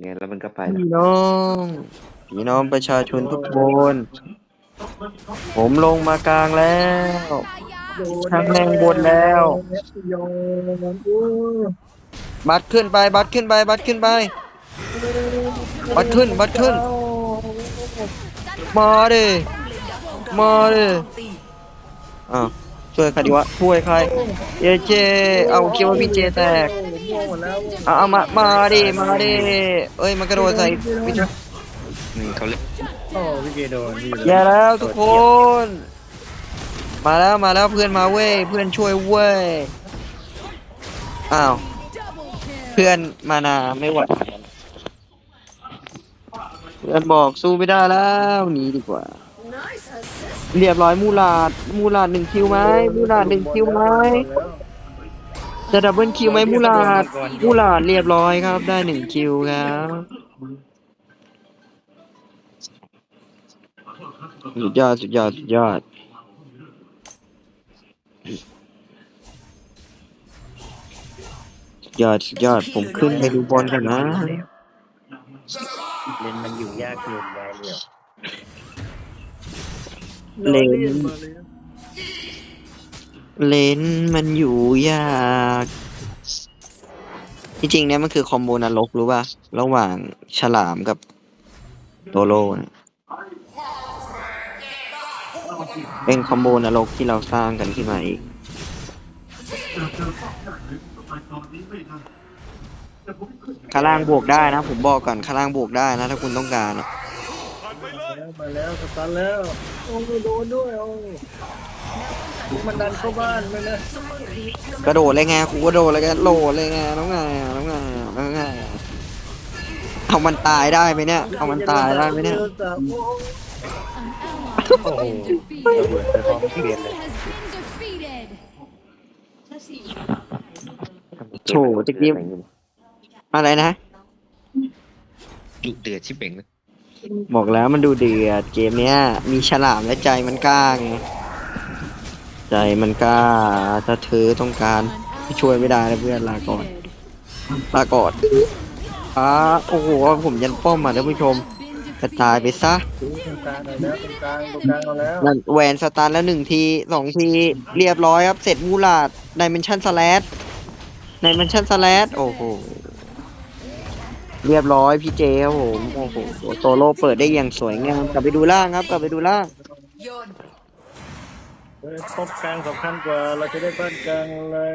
ไงแล้วมันก็ไปแล้วพี่น้องพี่น้องประชาชนทุกคนผมลงมากลางแล้วทางแรงบนแล้วโยนอู้บัตรขึ้นไป บัตรขึ้นไป บัตรขึ้นไป บัตรขึ้น บัตรขึ้น มาดิมาดิอ้าวช่วยใครดีวะช่วยใครเจเจเอาคิดว่าพี่เจแตก ม่วงหมดแล้วเอาเอามามาดิมาดิเอ้ยมันกระโดดใส่พี่เจอืมเขาเล่นโอ้พี่เจโดนพี่แย่แล้วทุกคน มาแล้วมาแล้วเพื่อนมาเว้ยเพื่อนช่วยเว้ยอ้าวเพื่อนมานาไม่ไหวเพื่อนบอกสู้ไม่ได้แล้วหนีดีกว่า เรียบร้อยมูลาดมูลาดหนึ่งคิวไหมมูลาดหนึ่งคิวไหม จะดับเบิลคิวไหมมูลาดมูลาดเรียบร้อยครับ ได้หนึ่งคิวครับสุดยอดสุดยอดสุดยอดสุดยอดสุดยอดผมขึ้นไปดูบอลกันนะเล่นมันอยู่ยากเกินไปเลยเลน เลนมันอยู่ยากที่จริงเนี่ยมันคือคอมโบนรกรู้ป่ะ ระหว่างฉลามกับโตโร่เนี่ยเป็นคอมโบนรกที่เราสร้างกันขึ้นมาเองข้างล่างบวกได้นะ ผมบอกก่อนข้างล่างบวกได้นะ ถ้าคุณต้องการนะมาแล้วสตาร์แล้ว โอ้ยโดนด้วยโอ้ มันดันเข้าบ้านไปเลยกระโดดเลยไงกูกระโดดเลยไงโหลดเลยไงน้องไงน้องไงน้องไงเอามันตายได้ไหมเนี่ยเอามันตายได้ไหมเนี่ยโอ้โห An ally has been defeated. ระเบิดไปพร้อมเปลี่ยนเลย Enemy has been defeated. โถจะกิ้มอะไรนะดุเดือดชิบเป่งเลยบอกแล้วมันดูเดือดเกมเนี้ย มีฉลามและใจมันกล้าไง ใจมันกล้า ถ้าเธอต้องการช่วยไม่ได้นะเพื่อนลาก่อน ลาก่อนอ่าโอ้โหผมยันป้อมมาท่านผู้ชมกระจายไปซะตรงกลางหน่อยแล้วตรงกลางตรงกลางเอาแล้วนั่นแหวนสตาร์แล้วหนึ่งทีสองทีเรียบร้อยครับ เสร็จมูลาดไดเมนชั่นสแลดไดเมนชั่นสแลดโอ้โห เรียบร้อยพี่เจครับผมโอ้โหโซโล่เปิดได้อย่างสวยงามกลับไปดูล่างครับ กลับไปดูล่าง ป้อมกลางสำคัญกว่า เราจะได้บ้านกลางเลย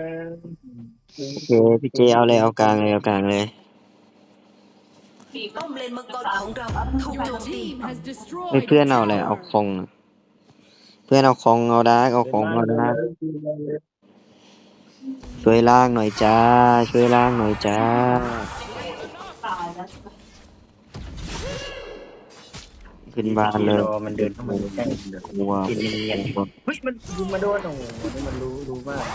โอเคพี่เจเอาเลยเอากลางเลยเอากลางเลยป้อมเลนมังกรของเราถูกโจ Your มตี team has destroyed ไม่เพื่อนเอาเลยเอาคองเพื่อนเอาคองเอาดาร์กเอาคองเอาดาร์กช่วยล่างหน่อยจ้า ช่วยล่างหน่อยจ้า ขึ้นบ้านเลยรอมันเดินเข้ามาใกล้กลัวกินเนียนเฮ้ยมันยิงมาโดนโอ้โหนี่มันรู้รู้มาก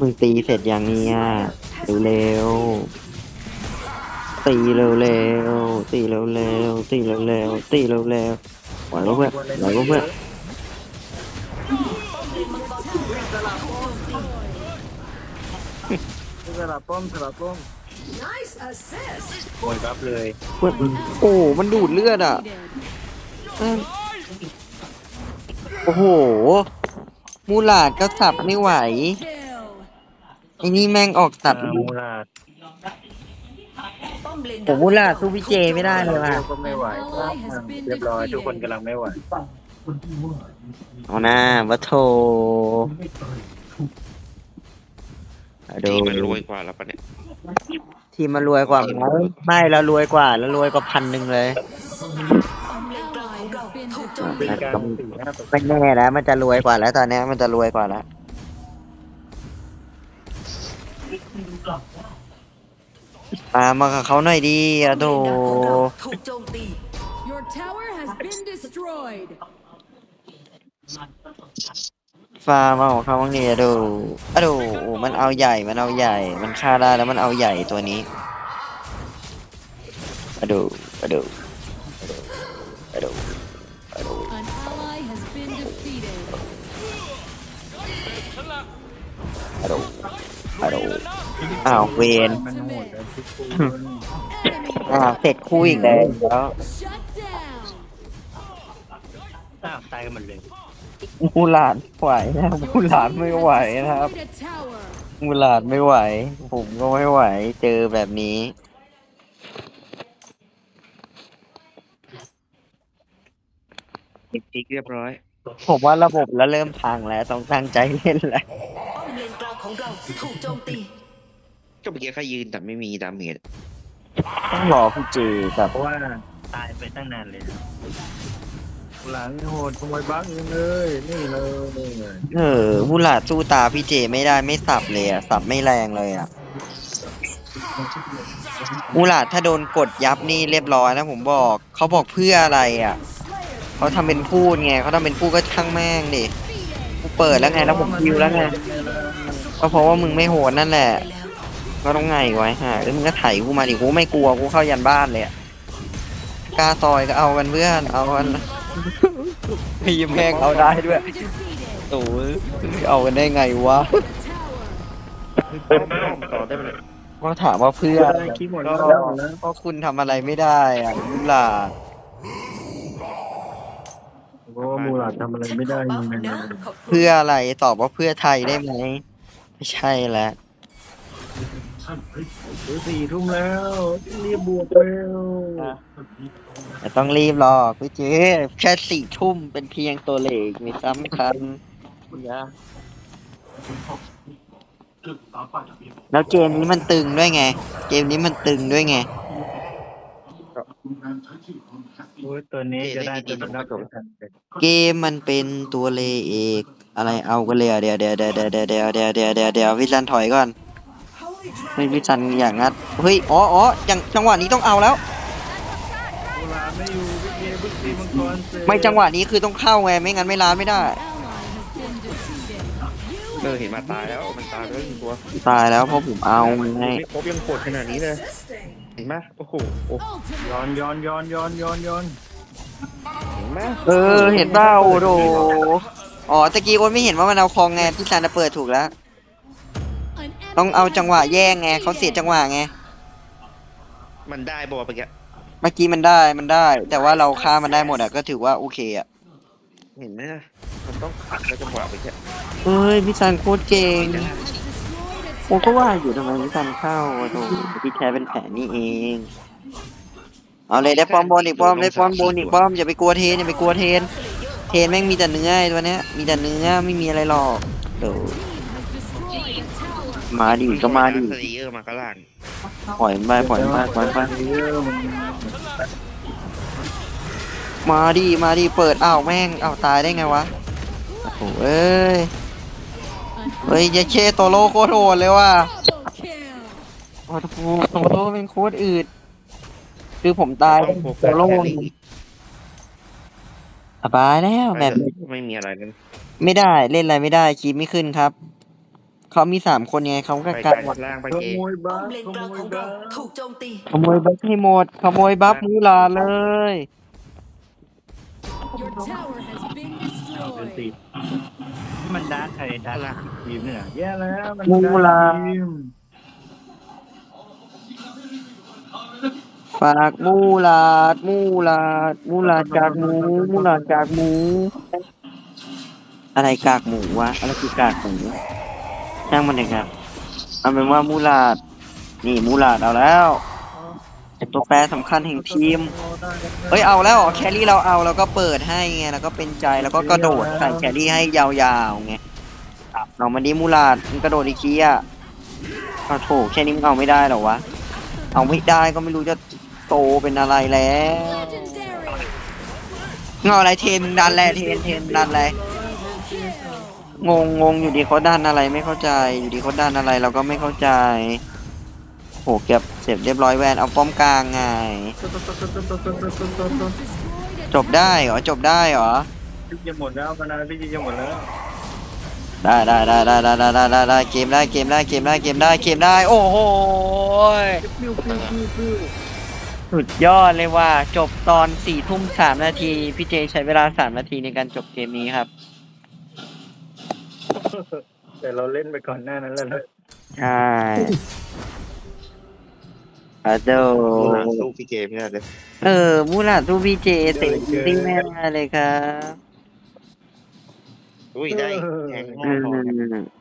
มึงตีเสร็จอย่างเนี้ยเร็วๆตีเร็วๆตีเร็วๆตีเร็วๆตีเร็วๆไหวปะเพื่อนไหวปะเพื่อนสลับป้อมสลับป้อม โอยรับเลยเพื่อนโอ้มันดูดเลือดอะ defeated. เอิ่มโอ้โห มูลาดก็สับไม่ไหว Kill. ไอ้นี่แม่งออกตัดอ่ามูลาดป้อมเลนผมมูลาดสู้พี่เจไม่ได้เลยว่ะ ก็ไม่ไหวเรียบร้อยทุกคนกำลังไม่ไหวเอาหน้าวัโทอะดู ทีมันรวยกว่าแล้วปะเนี่ยทีมมันรวยกว่าไหมไม่เรารวยกว่าเรารวยกว่าพันหนึ่งเลยป้อมเลนกลางของเราถูกโจมตีตีกลางสี่ห้าตัวไม่แน่แล้ว มันจะรวยกว่าแล้วตอนเนี้ยมันจะรวยกว่าแล้วมามากับเขาหน่อยดีอะโด ป้อมเลนกลางของเราถูกโจมตี Your tower has been destroyed. ฟาร์มาของเขาบ้างเนี่ยอะโดอะโดมันเอาใหญ่มันเอาใหญ่ มันฆ่าได้แล้วมันเอาใหญ่ตัวนี้อะโดอะโดอะโดอะโด An ally has been defeated. ฮัลโหลฮัลโหลอ้าวเวนมันโหดเลยทุกคน Enemy อ้าวเสร็จคู่อีกแล้ว shut down. อ้าวตายกันหมดเลยมูหลาดไหวนะมูหลาดไม่ไหวนะครับ Destroyed a tower. มูหลาดไม่ไหว ผมก็ไม่ไหว เจอแบบนี้ติ๊กเรียบร้อย ผมว่าระบบแล้วเริ่มพังแล้ว ต้องตั้งใจเล่นแล้วป้อมเลนกลางของเราถูกโจมตีก็เมื่อกี้แค่ยืนแต่ไม่มีดาเมจต้องรอพี่เจกับเพราะว่าตายไปตั้งนานเลยนะ หลังโหดขโมยบั๊กเองเลยนี่เลยเออมูหลาดสู้ตาพี่เจไม่ได้ไม่สับเลยอะ สับไม่แรงเลยอะมูหลาดถ้าโดนกดยับนี่เรียบร้อยนะผมบอกเขาบอกเพื่ออะไรอะเขาทำเป็นพูดไงเขาทำเป็นพูดก็ช่างแม่งดิกูเปิดแล้วไงแล้วผมคิวแล้วไงก็เพราะว่ามึงไม่โหดนั่นแหละ ก็ต้องไงไว้ฮะแล้วมึงก็ไถกูมาดิกูไม่กลัวกูเข้ายันบ้านเลยอะกล้าซอยก็เอากันเพื่อนเอากัน พี่ยมแม่งเอาได้ด้วย Defeated. โอ้ยเอากันได้ไงวะ Tower. ต่อได้ไหมก็ถามว่าเพื่อได้คิดหมดแล้วก็ก็คุณทำอะไรไม่ได้อะมุลาดโอ้มูหลาดทำอะไรไม่ได้ขอยังบไงคุณนะขอบคุณเพื่ออะไรตอบว่าเพื่อไทยได้ไหมไม่ใช่แล้วเฮ้ย สี่ทุ่มแล้วรีบบวกเร็วแต่ต้องรีบหรอกพี่เจ๊แค่สี่ทุ่มเป็นเพียงตัวเลขไม่สำคัญแล้วเกมนี้มันตึงด้วยไง เกมนี้มันตึงด้วยไงโอ้ยตัวนี้จะได้ตัวนักจบเกมมันเป็นตัวเลขเอกอะไรเอากันเลยอะเดี๋ยวเดี๋ยวเดี๋ยวเดี๋ยวเดี๋ยวเดี๋ยวเดี๋ยวเดี๋ยวเดี๋ยวเดี๋ยวพี่จันถอยก่อน ไม่พี่จันอย่างงัดเฮ้ยอ๋ออ๋อจังจังหวะนี้ต้องเอาแล้วมูหลาดไม่อยู่พี่เกพี่ตีมังกรเสร็จไม่จังหวะนี้คือต้องเข้าไงไม่งั้นไม่ล้านไม่ได้ Ally has been defeated. เออเห็นมาตายแล้วมันตายแล้วตัวตายแล้วเพราะผมเอาไงไม่ครบยังโหดขนาดนี้เลยเห็นไหมโอ้โหโอ้ Ultimate. ย้อนย้อนย้อนย้อนย้อนย้อนเห็นไหมเออเห็นเปล่าโอ้โหอ๋อตะกี้โอนไม่เห็นว่ามันเอาคองไงพี่จันจะเปิดถูกแล้ว An ต้อง enemy เอา has จังหวะ been แย่งไงเขาเสียจังหวะไง มันได้บอกเมื่อกี้เมื่อกี้มันได้มันได้ แต่ว่าเราฆ่ามันได้หมดอะก็ถือว่าโอเคอะเห็นไหมล่ะมันต้องขัดแล้วจังหวะเมื่อกี้เฮ้ยพี่จันโคตรเก่ง destroyed a ผมก็ว่าอยู่ทำไมพี่จันเข้าโถพี่แท้เป็นแผนนี่เอง เอาเลยได้ป้อมบนอีกป้อมได้ป้อมบนอีกป้อมอย่าไปกลัวเทนอย่าไปกลัวเทน เทนแม่งมีแต่เนื้อไอ้ตัวเนี้ยมีแต่เนื้อไม่มีอะไรหรอกเดี๋ยว มาดิก็มาดิสเลเยอร์มาก็ล่างปล่อยมันไปปล่อยมันไปปล่อยมันไปเยอะมันมาดิมาดิเปิดอ้าวแม่งอ้าวตายได้ไงวะโอ้โหเอ้ย An เฮ้ยยาเคโตโลโคตรโหดเลยว่ะ double kill. โอ้โหโตโลเป็นโคตรอืดคือผมตายต้องโฟโตกัสโลแค่นี้สบายแล้วแบบไม่มีอะไรนั้นไม่ได้เล่นอะไรไม่ได้คีบไม่ขึ้นครับ เขามีสามคนไงเขาก็ไปกักนลางล่างไปขเกโมยป้บัอฟมเลนขกลางโมขยองบัเราฟถูกโจมตีขโมยบัฟให้หมด ขโมยบัฟมูลาเลย Your tower has been เป็น destroyed. สิมันดาร์กใครดาร์กทีมเนี่ยแย่แล้วมันมูลา ทีมฝากมูลาดมูลาดมูลาดกากหมูมูลาดกากหมู อะไรกากหมูวะอะไรคือกากหมู ช่างมันเถอะครับเอาเป็นว่ามูลาดนี่มูลาดเอาแล้วตัวแปรสำคัญแห่งทีมเฮ้ยเอาแล้วเหรอแครี่เราเอาแล้วก็เปิดให้ไงแล้วก็เป็นใจแล้วก็กระโดดใส่แครี่ให้ยาวๆไงเรามาดิมูลาดมันกระโดดอีกทีอะอ้าโถแค่นี้มึงเอาไม่ได้หรอวะ เอาไม่ได้ก็ไม่รู้จะโตเป็นอะไรแล้วเงาอะไรเทนมึงดันแหลเทนเทนดันอะไร งงงงอยู่ดีเขาดันอะไรไม่เข้าใจ อยู่ดีเขาดันอะไรเราก็ไม่เข้าใจโหเก็บเสร็จเรียบร้อยแวนเอาป้อมกลางไง Destroyed a จบได้เหรอจบได้เหรอพี่จะหมดแล้วกันนะพี่จะหมดแล้วได้ได้ได้ได้ได้ได้ได้ได้เกมได้เกมได้เกมได้เกมได้เกมได้ โอ้โหยปิ้วปิ้วปิ้วปิ้วสุดยอดเลยว่าจบตอนสี่ทุ่มสามนาทีพี่เจใช้เวลาสามนาทีในการจบเกมนี้ครับ แต่เราเล่นไปก่อนหน้านั้นแล้วนะใช่อะโดโอ้โหสู้พี่เจไม่ได้เลยเออมูลาทูบีเจเต็มที่แม่เลยครับอุ้ยได้แทงห้ออืพอครับม